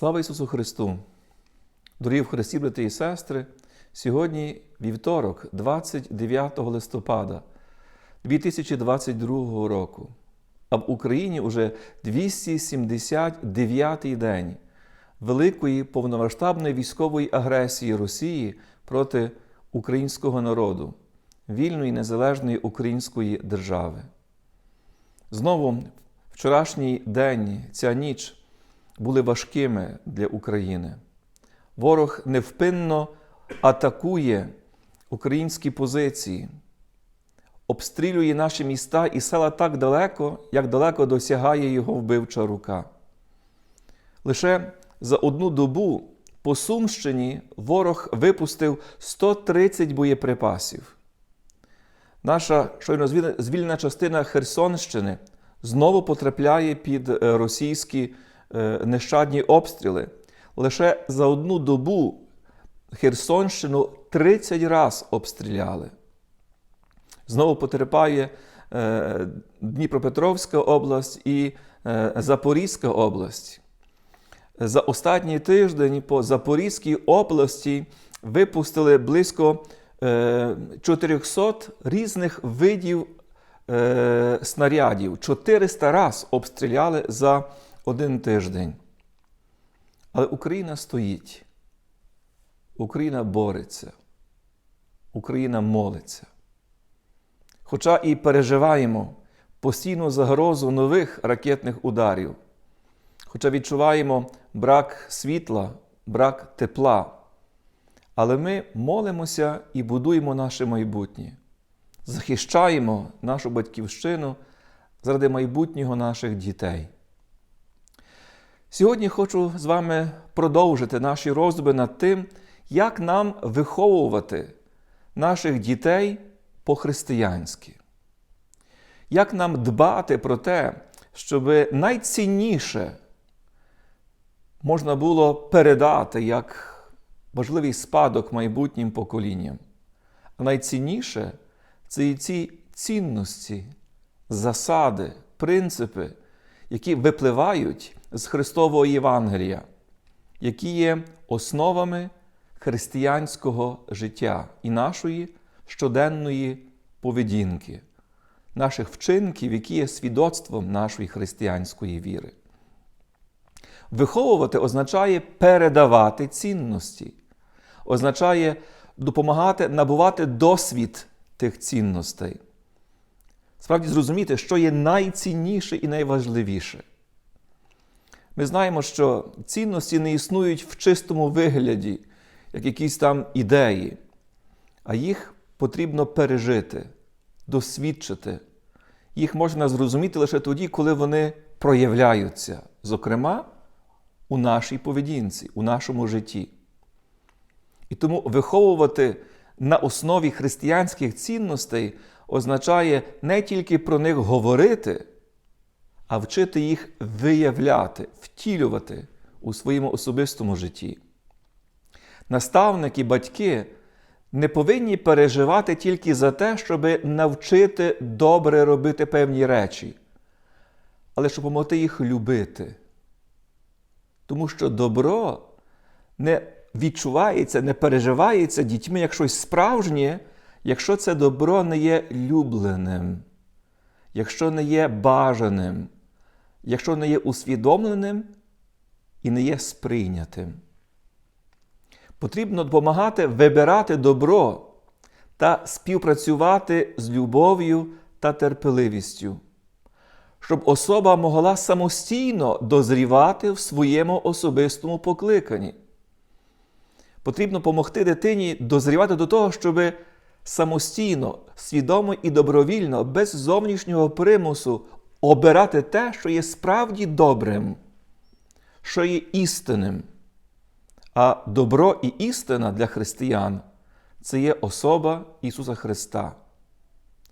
Слава Ісусу Христу! Дорогі в Христі, брати і сестри! Сьогодні вівторок, 29 листопада 2022 року, а в Україні уже 279-й день великої повномасштабної військової агресії Росії проти українського народу, вільної незалежної української держави. Знову вчорашній день, ця ніч були важкими для України. Ворог невпинно атакує українські позиції, обстрілює наші міста і села так далеко, як далеко досягає його вбивча рука. Лише за одну добу по Сумщині ворог випустив 130 боєприпасів. Наша щойно звільнена частина Херсонщини знову потрапляє під російські нещадні обстріли. Лише за одну добу Херсонщину 30 раз обстріляли. Знову потерпає Дніпропетровська область і Запорізька область. За останній тиждень по Запорізькій області випустили близько 400 різних видів снарядів. 400 раз обстріляли за один тиждень. Але Україна стоїть. Україна бореться. Україна молиться. Хоча і переживаємо постійну загрозу нових ракетних ударів, хоча відчуваємо брак світла, брак тепла, але ми молимося і будуємо наше майбутнє, захищаємо нашу батьківщину заради майбутнього наших дітей. Сьогодні хочу з вами продовжити наші роздуми над тим, як нам виховувати наших дітей по-християнськи. Як нам дбати про те, щоб найцінніше можна було передати як важливий спадок майбутнім поколінням. А найцінніше це і ці цінності, засади, принципи, які випливають з Христового Євангелія, які є основами християнського життя і нашої щоденної поведінки, наших вчинків, які є свідоцтвом нашої християнської віри. Виховувати означає передавати цінності, означає допомагати набувати досвід тих цінностей. Справді зрозуміти, що є найцінніше і найважливіше. Ми знаємо, що цінності не існують в чистому вигляді, як якісь там ідеї, а їх потрібно пережити, досвідчити. Їх можна зрозуміти лише тоді, коли вони проявляються, зокрема, у нашій поведінці, у нашому житті. І тому виховувати на основі християнських цінностей означає не тільки про них говорити, а вчити їх виявляти, втілювати у своєму особистому житті. Наставники, батьки не повинні переживати тільки за те, щоб навчити добре робити певні речі, але щоб допомогти їх любити. Тому що добро не відчувається, не переживається дітьми як щось справжнє, якщо це добро не є любленим, якщо не є бажаним, якщо не є усвідомленим і не є сприйнятим. Потрібно допомагати вибирати добро та співпрацювати з любов'ю та терпеливістю, щоб особа могла самостійно дозрівати в своєму особистому покликанні. Потрібно допомогти дитині дозрівати до того, щоб самостійно, свідомо і добровільно, без зовнішнього примусу обирати те, що є справді добрим, що є істинним. А добро і істина для християн це є особа Ісуса Христа.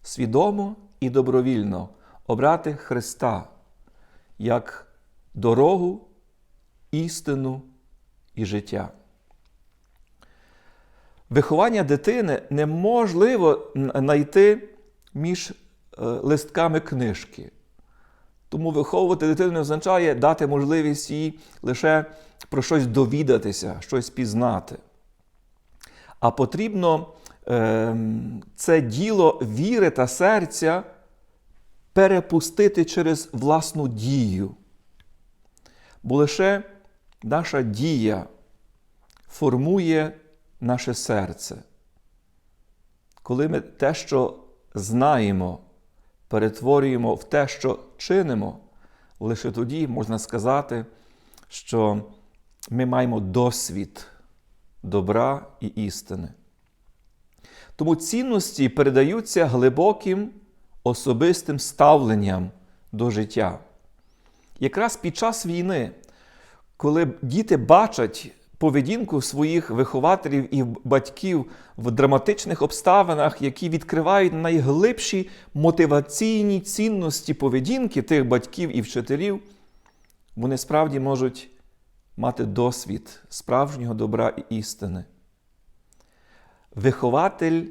Свідомо і добровільно обрати Христа як дорогу, істину і життя. Виховання дитини неможливо знайти між листками книжки. Тому виховувати дитину не означає дати можливість їй лише про щось довідатися, щось пізнати. А потрібно е, це діло віри та серця перепустити через власну дію. Бо лише наша дія формує наше серце. Коли ми те, що знаємо, перетворюємо в те, що чинимо, лише тоді можна сказати, що ми маємо досвід добра і істини. Тому цінності передаються глибоким особистим ставленням до життя. Якраз під час війни, коли діти бачать поведінку своїх вихователів і батьків в драматичних обставинах, які відкривають найглибші мотиваційні цінності поведінки тих батьків і вчителів, вони справді можуть мати досвід справжнього добра і істини. Вихователь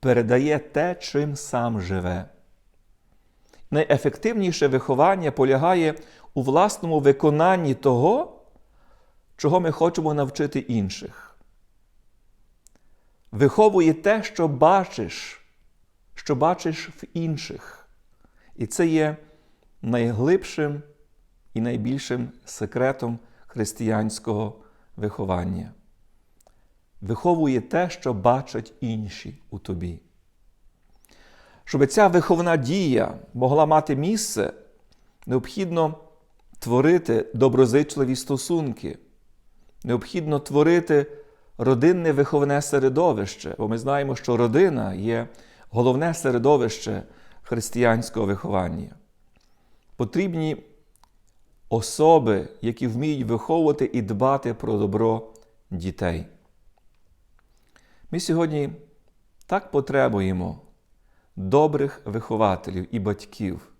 передає те, чим сам живе. Найефективніше виховання полягає у власному виконанні того, чого ми хочемо навчити інших. Виховує те, що бачиш, що бачиш в інших. І це є найглибшим і найбільшим секретом християнського виховання. Виховує те, що бачать інші у тобі. Щоб ця виховна дія могла мати місце, необхідно творити доброзичливі стосунки, необхідно творити родинне виховне середовище, бо ми знаємо, що родина є головне середовище християнського виховання. Потрібні особи, які вміють виховувати і дбати про добро дітей. Ми сьогодні так потребуємо добрих вихователів і батьків,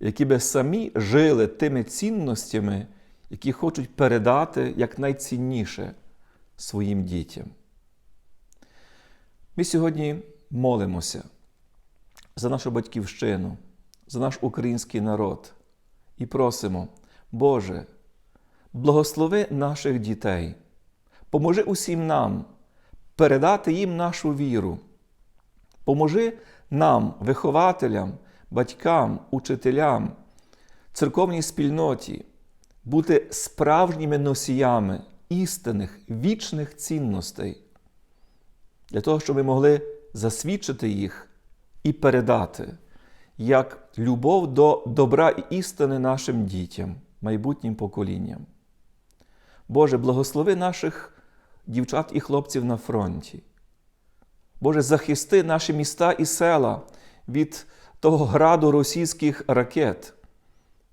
які би самі жили тими цінностями, які хочуть передати як найцінніше своїм дітям. Ми сьогодні молимося за нашу батьківщину, за наш український народ і просимо, Боже, благослови наших дітей, поможи усім нам передати їм нашу віру. Поможи нам, вихователям, батькам, учителям, церковній спільноті, бути справжніми носіями істинних, вічних цінностей, для того, щоб ми могли засвідчити їх і передати як любов до добра і істини нашим дітям, майбутнім поколінням. Боже, благослови наших дівчат і хлопців на фронті. Боже, захисти наші міста і села від того граду російських ракет,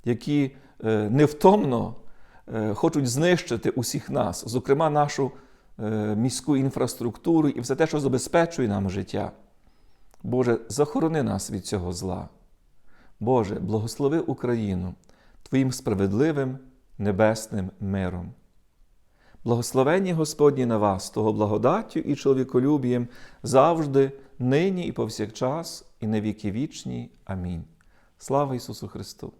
які невтомно е, хочуть знищити усіх нас, зокрема нашу е, міську інфраструктуру і все те, що забезпечує нам життя. Боже, захорони нас від цього зла. Боже, благослови Україну Твоїм справедливим небесним миром. Благословення Господні на вас, того благодаттю і чоловіколюбієм завжди, нині і повсякчас, і на віки вічні. Амінь. Слава Ісусу Христу!